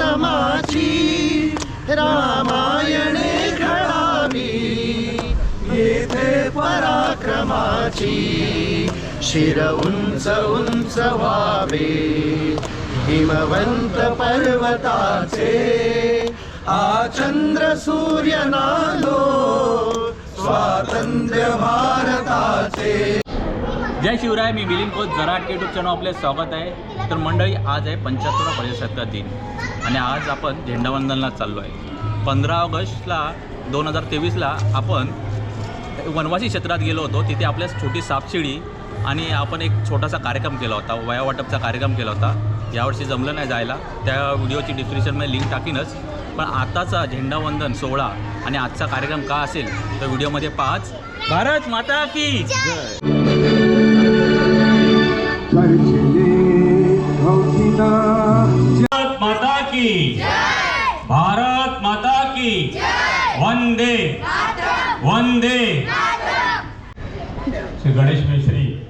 प्रियतमाची रामायणे घडावी येथे पराक्रमाची शिर उंच उंच व्हावे. हिमवंत पर्वताचे आ चंद्र सूर्य नालो स्वातंत्र्य भारताचे. जय शिवराय मी मिलिंद कोच जराट यूट्यूब चॅनल आपले स्वागत आहे. तर मंडळी आज आहे पंच्याहत्तरा प्रजासत्ताक दिन आणि आज आपण झेंडावंदनला चाललो आहे पंधरा ऑगस्टला दोन हजार तेवीसला आपण वनवासी क्षेत्रात गेलो होतो. तिथे आपल्या छोटी सापशिडी आणि आपण एक छोटासा कार्यक्रम केला होता. वयावाटपचा कार्यक्रम केला होता. यावर्षी जमलं नाही जायला. त्या व्हिडिओची डिस्क्रिप्शनमध्ये लिंक टाकीनच. पण आताचा झेंडावंदन सोहळा आणि आजचा कार्यक्रम का असेल तर व्हिडिओमध्ये पाच भारत माता की जय! माता की। भारत माता की। वंदे। वंदे। श्री गणेश मेश्री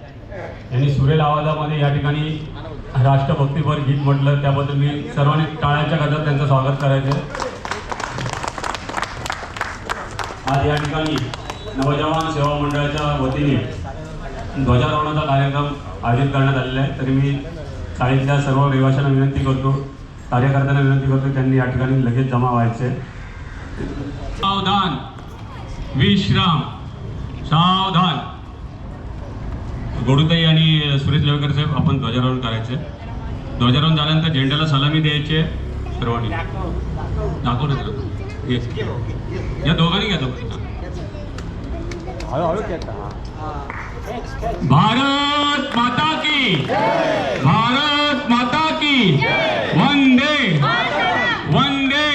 यांनी सुरेल आवाजामध्ये या ठिकाणी राष्ट्रभक्तीपर गीत म्हटलं. त्याबद्दल मी सर्वांनी टाळ्यांच्या गजरात त्यांचं स्वागत करायचं. आज या ठिकाणी नवजवान सेवा मंडळाच्या वतीने ध्वजारोहणाचा कार्यक्रम आयोजित करण्यात आलेला आहे. तरी मी शाळेतल्या सर्व रहिवाशांना विनंती करतो कार्यकर्त्यांना विनंती करतो त्यांनी या ठिकाणी लगेच जमा व्हायचे. सावधान. विश्राम. सावधान. गोडूताई आणि सुरेश लवेकर साहेब आपण ध्वजारोहण करायचे. ध्वजारोहण झाल्यानंतर झेंड्याला सलामी द्यायचे. सर्वांनी. दाखव ना जरा. ये. दोघांनी घ्या दोघांनी. भारत माता की भारत माता की वंदे वंदे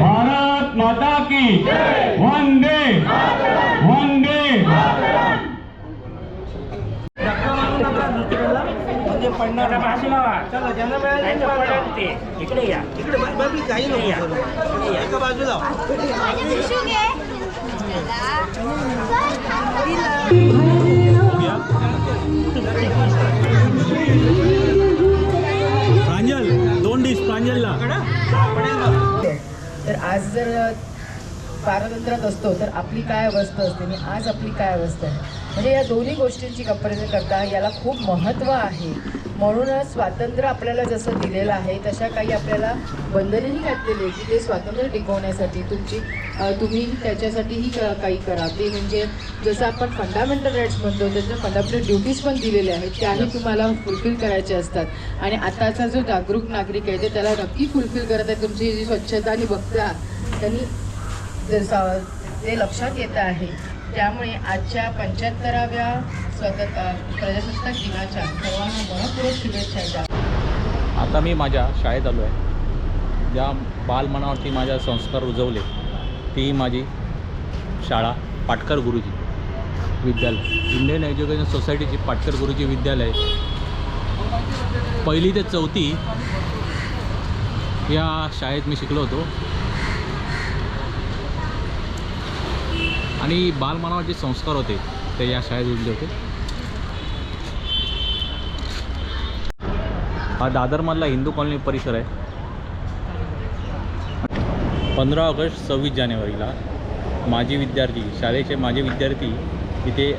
भारत माता की वंदे वंदे इकडे या. इकडे काही नको एका बाजूला प्रांजल दोन डिश प्रांजलला. तर आज जर पारतंत्र्यात असतो तर आपली काय अवस्था असते? आणि आज आपली काय अवस्था आहे? म्हणजे या दोन्ही गोष्टींची कंपॅरिझन करता याला खूप महत्त्व आहे. म्हणूनच स्वातंत्र्य आपल्याला जसं दिलेलं आहे तशा काही आपल्याला बंधनेही घातलेली आहे की ते स्वातंत्र्य टिकवण्यासाठी तुमची तुम्ही त्याच्यासाठीही क- काही करा. ते म्हणजे जसं आपण फंडामेंटल राईट्स म्हणतो त्याच्या फंडामेंटल ड्युटीज पण दिलेल्या आहेत त्याही तुम्हाला फुलफिल करायच्या असतात. आणि आताचा जो जागरूक नागरिक आहे ते त्याला नक्की फुलफिल करत आहे तुमची जी स्वच्छता आणि बघता त्यांनी ते लक्षात येतं आहे त्यामुळे आजच्या पंच्याहत्तराव्या स्वतंत्र प्रजासत्ताक दिनाच्या सर्वांना मनपूर्वक शुभेच्छा द्या. आता मी माझ्या शाळेत आलो आहे. ज्या बालमनावरती माझ्या संस्कार रुजवले ती माझी शाळा पाटकर गुरुजी विद्यालय. इंडियन एज्युकेशन सोसायटीची पाटकर गुरुजी विद्यालय. पहिली ते चौथी या शाळेत मी शिकलो होतो. आणि बालमानावाचे जे संस्कार होते ते या शाळेत उरले होते. हा दादरमधला हिंदू कॉलनी परिसर आहे. पंधरा ऑगस्ट सव्वीस जानेवारीला माजी विद्यार्थी शाळेचे माजी विद्यार्थी तिथे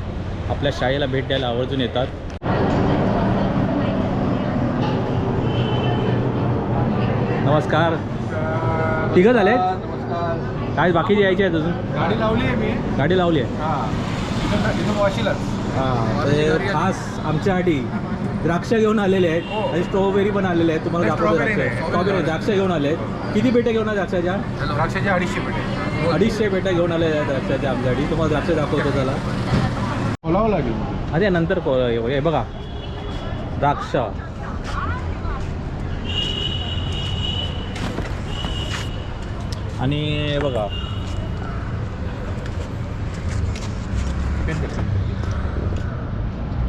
आपल्या शाळेला भेट द्यायला आवर्जून येतात. नमस्कार. तिघं झाले काय बाकीचे यायचे आहेत अजून? गाडी लावली आहे मी. गाडी लावली आहे? हा. वॉशीलाच. हां ते खास आमच्यासाठी द्राक्ष घेऊन आलेले आहेत आणि स्ट्रॉबेरी पण आलेले आहेत. तुम्हाला नाही, दाखवतो strawberry द्राक्ष. नाही, स्ट्रॉबेरी strawberry. द्राक्ष घेऊन आले आहेत. किती पेट्या घेऊन आले द्राक्षाच्या द्राक्षाचे अडीचशे पेटे. अडीचशे पेट्या घेऊन आलेल्या आहेत द्राक्षाच्या आमच्यासाठी तुम्हाला द्राक्ष दाखवतो त्याला. बोलावं लागेल. अरे नंतर को- हे बघा. द्राक्ष. आणि बघा.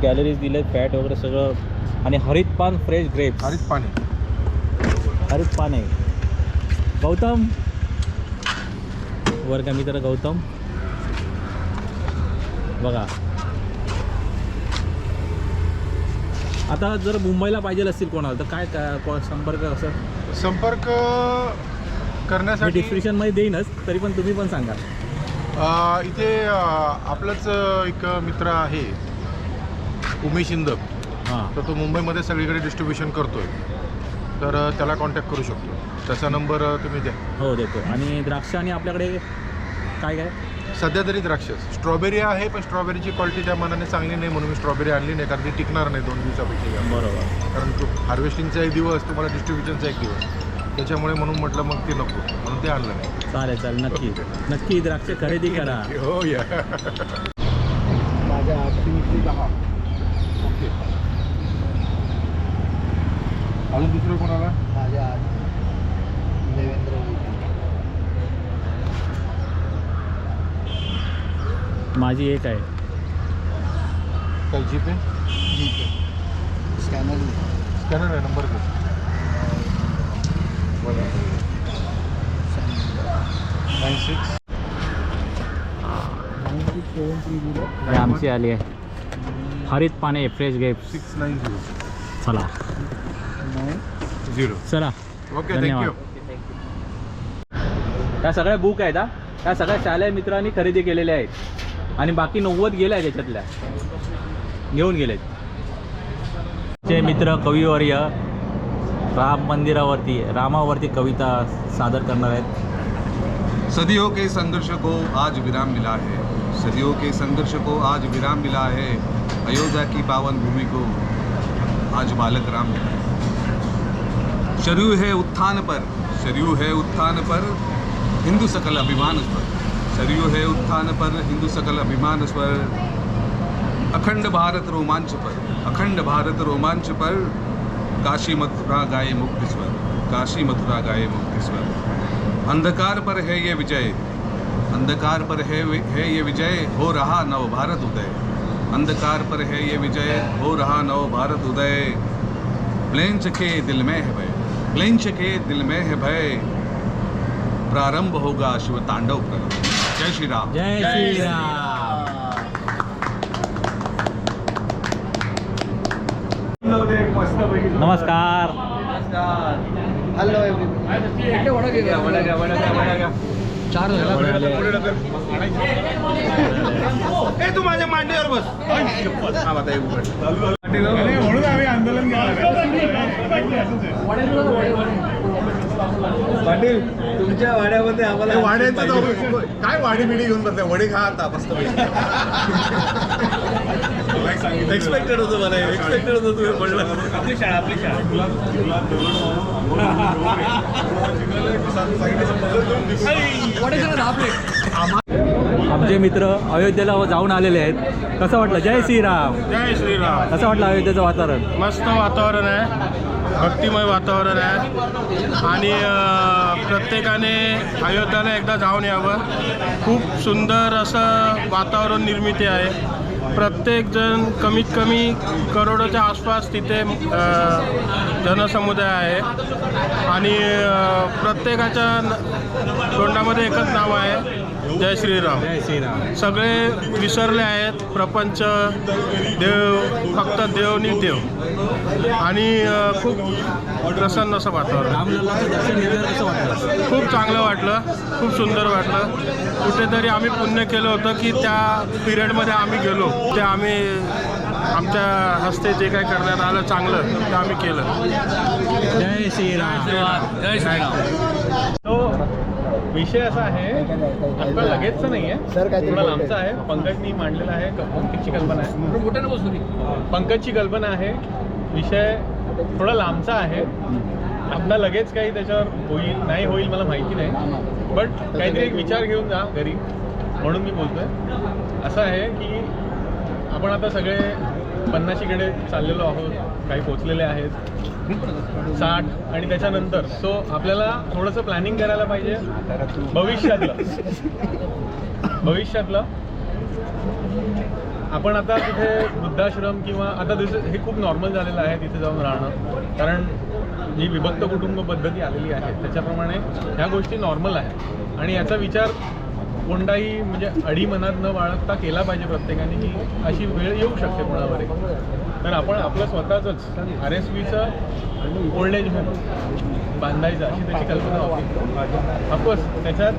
कॅलरीज दिले फॅट वगैरे सगळं. आणि हरित पान फ्रेश ग्रेप्स हरीत पाणी हरित पान आहे. गौतम. वर का मित्र गौतम. बघा. आता जर मुंबईला पाहिजे असतील कोणाला तर काय काय संपर्क कसं संपर्क मी करण्यासाठी डिस्क्रिप्शनमध्ये देईनच तरी पण तुम्ही पण सांगा. अ, इथे अ, आपलंच एक मित्र आहे उमेश इंदब हां. तर तो मुंबईमध्ये सगळीकडे डिस्ट्रीब्युशन करतोय. तर अ, त्याला कॉन्टॅक्ट करू शकतो. त्याचा नंबर अ, तुम्ही द्या. हो देतो. आणि द्राक्ष आणि आपल्याकडे काय काय? सध्या तरी द्राक्ष. स्ट्रॉबेरी आहे पण स्ट्रॉबेरीची क्वालिटी त्या मनाने चांगली नाही म्हणून मी स्ट्रॉबेरी आणली नाही कारण ती टिकणार नाही दोन दिवसापेक्षा जास्त. बरोबर. कारण तो हार्वेस्टिंगचा एक दिवस तुम्हाला डिस्ट्रीब्युशनचा एक दिवस. त्याच्यामुळे म्हणून म्हटलं मग ते नको. म्हणून ते आणलं नाही. चालेल चालेल. नक्की. नक्की द्राक्ष खरेदी करा. हो या. माझ्या आठशे दहा. ओके. अजून दुसरं कोणाला? माझ्या देवेंद्र माझी एक आहे. काय जीपे? स्कॅनर स्कॅनर आहे नंबर घे सिक्स हे आमची आली आहे. हरित पाने fresh grapes six nine zero चला. झिरो चला. ओके धन्यवाद. थँक्यू त्या सगळ्या बुक आहेत हा. त्या सगळ्या शालेय मित्रांनी खरेदी केलेल्या आहेत. आणि बाकी नव्वद गेल्या आहेत त्याच्यातल्या. घेऊन गेलेत. चे मित्र कविवर्य राम मंदिरावरती रामावरती कविता सादर करणार आहेत. सदियों के संघर्ष को आज विराम मिला है। सदियों के संघर्ष को आज विराम मिला है। अयोध्या की पावन भूमि को आज बालक राम मिला है। शरयू है उत्थान पर शरयू है उत्थान पर हिंदू सकल अभिमान पर। शरयू है उत्थान पर हिंदू सकल अभिमान पर। अखंड भारत रोमांच पर अखंड भारत रोमांच पर काशी मथुरा गाए मुक्ति स्वर काशी मथुरा गाए मुक्ति स्वर अंधकार पर है ये विजय। अंधकार पर है है ये विजय, हो रहा नव भारत उदय। अंधकार पर है ये विजय, हो रहा नव भारत उदय। प्लेंच के दिल में है भय। प्लेंच के दिल में है भय। प्रारंभ होगा शिव तांडव कर जय श्री राम। जय श्रीराम नमस्कार. हॅलो चार तू माझ्या मांडीवर बस. म्हणून आम्ही आंदोलन पाटील तुमच्या वाड्यामध्ये आम्हाला वाड्याचं जाऊ. काय वाडी बिडी घेऊन बसले वडे खा आता मस्त एक्सपेक्टेड होतं मला एक्सपेक्टेड होतं तुम्ही म्हणलं आपली शाळा आपली शाळा. आमचे मित्र अयोध्येला जाऊन आलेले आहेत. कसं वाटलं? जय श्रीराम. जय श्रीराम. कसं वाटलं अयोध्येचं वातावरण? मस्त वातावरण आहे. भक्तिमय वातावरण आहे. आणि प्रत्येकाने अयोध्याला एकदा जाऊन यावं. खूप सुंदर असं वातावरण निर्मिती आहे. प्रत्येकजण कमीत कमी करोडोच्या आसपास तिथे जनसमुदाय आहे. आणि प्रत्येकाच्या न- तोंडामध्ये एकच नाव आहे. जय श्रीराम. जय श्रीराम. सगळे विसरले आहेत प्रपंच देव फक्त देवनी देव. आणि खूप प्रसन्न असं वातावरण. खूप चांगलं वाटलं खूप सुंदर वाटलं. कुठेतरी आम्ही पुण्य केलं होतं की त्या पिरियडमध्ये आम्ही गेलो. ते आम्ही आमच्या हस्ते जे काही करण्यात आलं चांगलं ते आम्ही केलं. जय श्रीराम. जय श्रीराम. तो विषय असा आहे आता लगेचचं नाही आहे थोडा लांबचा आहे. पंकजनी मांडलेला आहे पंकजची कल्पना आहे. पंकजची कल्पना आहे. विषय थोडा लांबचा आहे. आता लगेच काही त्याच्यावर होईल नाही होईल मला माहिती नाही. बट काहीतरी एक विचार घेऊन जा घरी. म्हणून मी बोलतोय. असं आहे की आपण आता सगळे पन्नाशीकडे चाललेलो आहोत काही पोचलेले आहेत. साठ आणि त्याच्यानंतर सो आपल्याला थोडंसं प्लॅनिंग करायला पाहिजे. भविष्यातलं. भविष्यातलं. आपण आता तिथे वृद्धाश्रम किंवा आता दिस हे खूप नॉर्मल झालेलं आहे तिथे जाऊन राहणं. कारण जी विभक्त कुटुंब पद्धती आलेली आहे त्याच्याप्रमाणे ह्या गोष्टी नॉर्मल आहेत. आणि याचा विचार कोणताही म्हणजे अडी मनात न बाळगता केला पाहिजे प्रत्येकाने की अशी वेळ येऊ शकते कोणावरही तर आपण आपलं स्वतःचंच आर एस बीचं ओल्ड एज होम बांधायचं अशी त्याची कल्पना होती. ऑफकोर्स त्याच्यात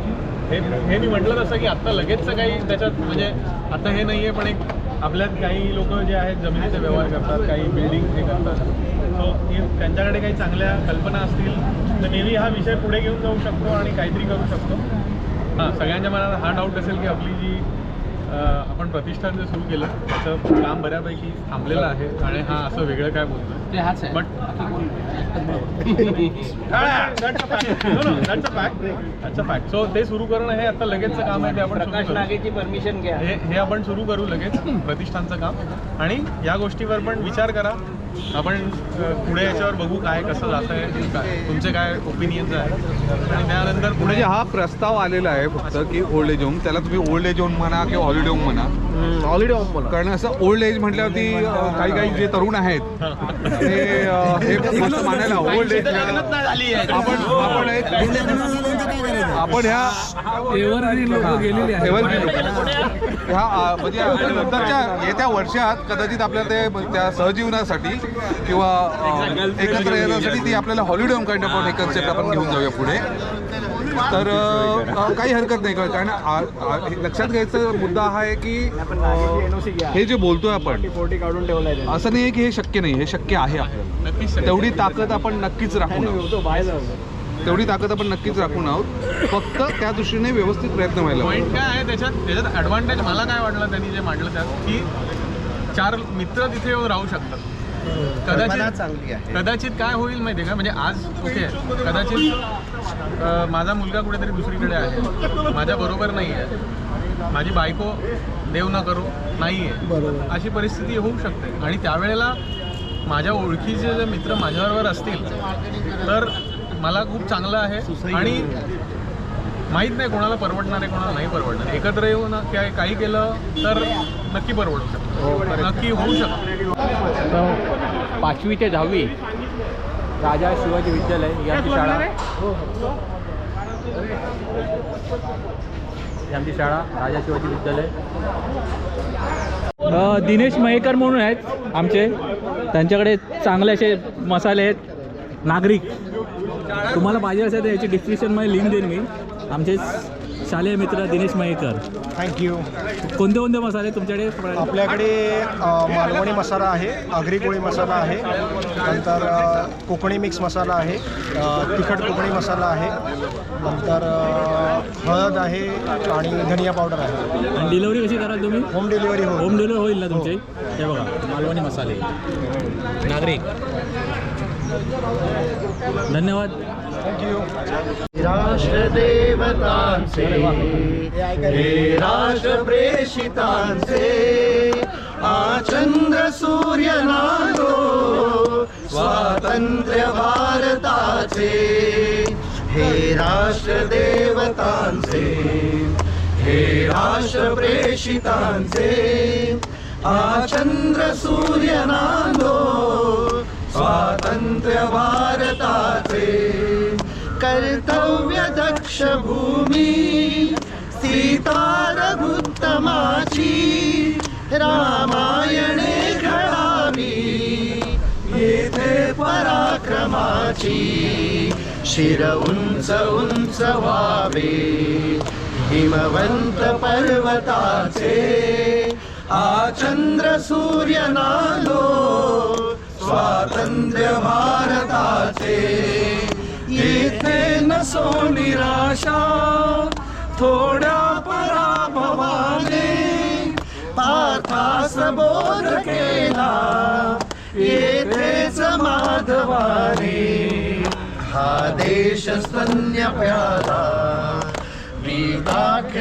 हे हे मी म्हटलं तसं की आत्ता लगेचचं काही त्याच्यात म्हणजे आता हे नाही आहे पण एक आपल्यात काही लोक जे आहेत जमिनीचे व्यवहार करतात काही बिल्डिंग हे करतात. सो त्यांच्याकडे काही चांगल्या कल्पना असतील तर नेहमी हा विषय पुढे घेऊन जाऊ शकतो आणि काहीतरी करू शकतो. हां सगळ्यांच्या मनात हा डाऊट असेल की आपली जी आपण प्रतिष्ठान जे सुरू केलं त्याचं काम बऱ्यापैकी थांबलेलं आहे आणि हा असं वेगळं काय बोलतोय ते हाच आहे. बट फॅक्ट सो ते सुरू करणं हे आता लगेचचं काम आहे ते आपण. परमिशन घ्या. हे हे आपण सुरू करू लगेच प्रतिष्ठानचं काम. आणि या गोष्टीवर पण विचार करा. आपण पुढे याच्यावर बघू काय कसं जात आहे तुमचे काय ओपिनियन्स आहेत. आणि त्यानंतर पुढे म्हणजे हा प्रस्ताव आलेला आहे फक्त की ओल्ड एज होम त्याला तुम्ही ओल्ड एज होम म्हणा किंवा हॉलिडे होम म्हणा. हॉलिडे होम बोला. कारण असं ओल्ड एज म्हटल्यावरती काही काही जे तरुण आहेत ते हे मानायला ओल्ड एज आपण आपण एक आपण ह्या एव्हरग्रीन लोक गेलेली आहेत. evergreen लोकं. ह्या अं, म्हणजे नंतरच्या येत्या वर्षात कदाचित आपल्याला ते त्या सहजीवनासाठी किंवा एकत्र येण्यासाठी ती आपल्याला holiday home kind of concept आपण घेऊन जाऊया पुढे. तर काही हरकत नाही कारण लक्षात घ्यायचा मुद्दा हा आहे की हे जे बोलतोय आपण असं नाही आहे की हे शक्य नाही हे शक्य आहे आपल्याला. तेवढी ताकद आपण नक्कीच आहोत तेवढी ताकद आपण नक्कीच राखून आहोत. फक्त त्या दृष्टीने व्यवस्थित प्रयत्न व्हायला पॉईंट. काय आहे त्याच्यात? त्याच्यात ॲडव्हान्टेज मला काय वाटलं त्यांनी जे मांडलं त्यात? की चार मित्र तिथे येऊन राहू शकतात. कदाचित चांगली आहे. कदाचित काय होईल माहिती आहे का? म्हणजे आज ओके कदाचित माझा मुलगा कुठेतरी दुसरीकडे आहे. माझ्या बरोबर नाही आहे. माझी बायको देव न करो नाही आहे. अशी परिस्थिती होऊ शकते. आणि त्यावेळेला माझ्या ओळखीचे जे मित्र माझ्याबरोबर असतील तर मला खूप चांगलं आहे. आणि माहीत नाही कोणाला परवडणार आहे कोणाला नाही परवडणार. एकत्र येऊन काय काही केलं तर नक्की परवडू शकतं. नक्की होऊ शकतं. पाचवी ते दहावी राजा शिवाजी विद्यालय ही आमची शाळा ही आमची शाळा राजा शिवाजी विद्यालय. दिनेश मयेकर म्हणून आहेत आमचे. त्यांच्याकडे चांगले असे मसाले आहेत. नागरिक. तुम्हाला पाहिजे असेल तर याची डिस्क्रिप्शनमध्ये लिंक देईन मी. आमचे शालेय मित्र दिनेश मयेकर. थँक्यू कोणते कोणते मसाले तुमच्याकडे? आपल्याकडे अ, मालवणी मसाला आहे आगरी कोळी मसाला आहे नंतर अ, कोकणी मिक्स मसाला आहे अ, तिखट कोकणी मसाला आहे नंतर अ, हळद आहे आणि धनिया पावडर आहे. आणि डिलिव्हरी कशी कराल तुम्ही? होम डिलिव्हरी हो होम डिलिव्हरी होईल ना तुमची? हे बघा मालवणी मसाले. नागरिक. धन्यवाद. थँक्यू राष्ट्रदेवतांचे हे राष्ट्र प्रेषितांचे आचंद्र सूर्य नागो स्वातंत्र्य भारताचे हे राष्ट्र देवतांचे हे राष्ट्र प्रेषितांचे आचंद्र सूर्य नांदो स्वातंत्र्य भारताचे कर्तव्य दक्ष भूमी सीता रघुत्तमाची रामायणे घडावी येथे पराक्रमाची शिर उंच उंच व्हावे हिमवंत पर्वताचे आचंद्र सूर्य नालो स्वातंत्र्य भारताचे येथे नसो निराशा थोड्या पराभवाने. पार्थास बोध केला येथेच माधवाने. हा देश स्तन्य प्याला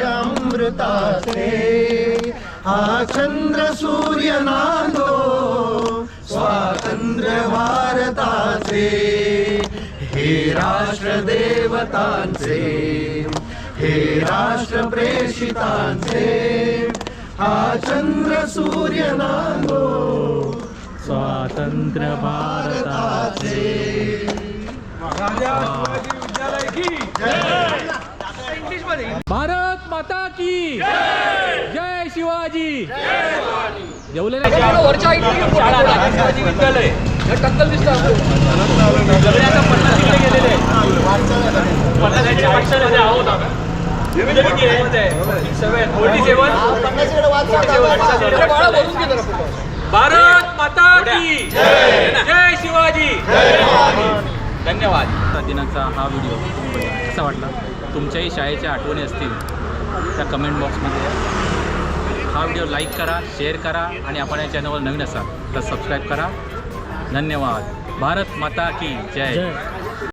अमृताचे हा चंद्र सूर्य नांदो स्वातंत्र्य भारताचे हे राष्ट्र देवतांचे हे राष्ट्र प्रेषितांचे हा चंद्र सूर्य नांदो स्वातंत्र्य भारताचे भारताचे भारत माता की जय शिवाजी. विद्यालय. टक्कल दिसतो seven. भारत माता की जय. शिवाजी. धन्यवाद. दिनाचा हा व्हिडिओ कसा वाटला? तुमच्याही शाळेच्या आठवणी असतील त्या कमेंट बॉक्समध्ये हा व्हिडिओ लाईक करा शेअर करा आणि आपण या चॅनलवर नवीन असाल तर सबस्क्राईब करा. धन्यवाद. भारत माता की जय.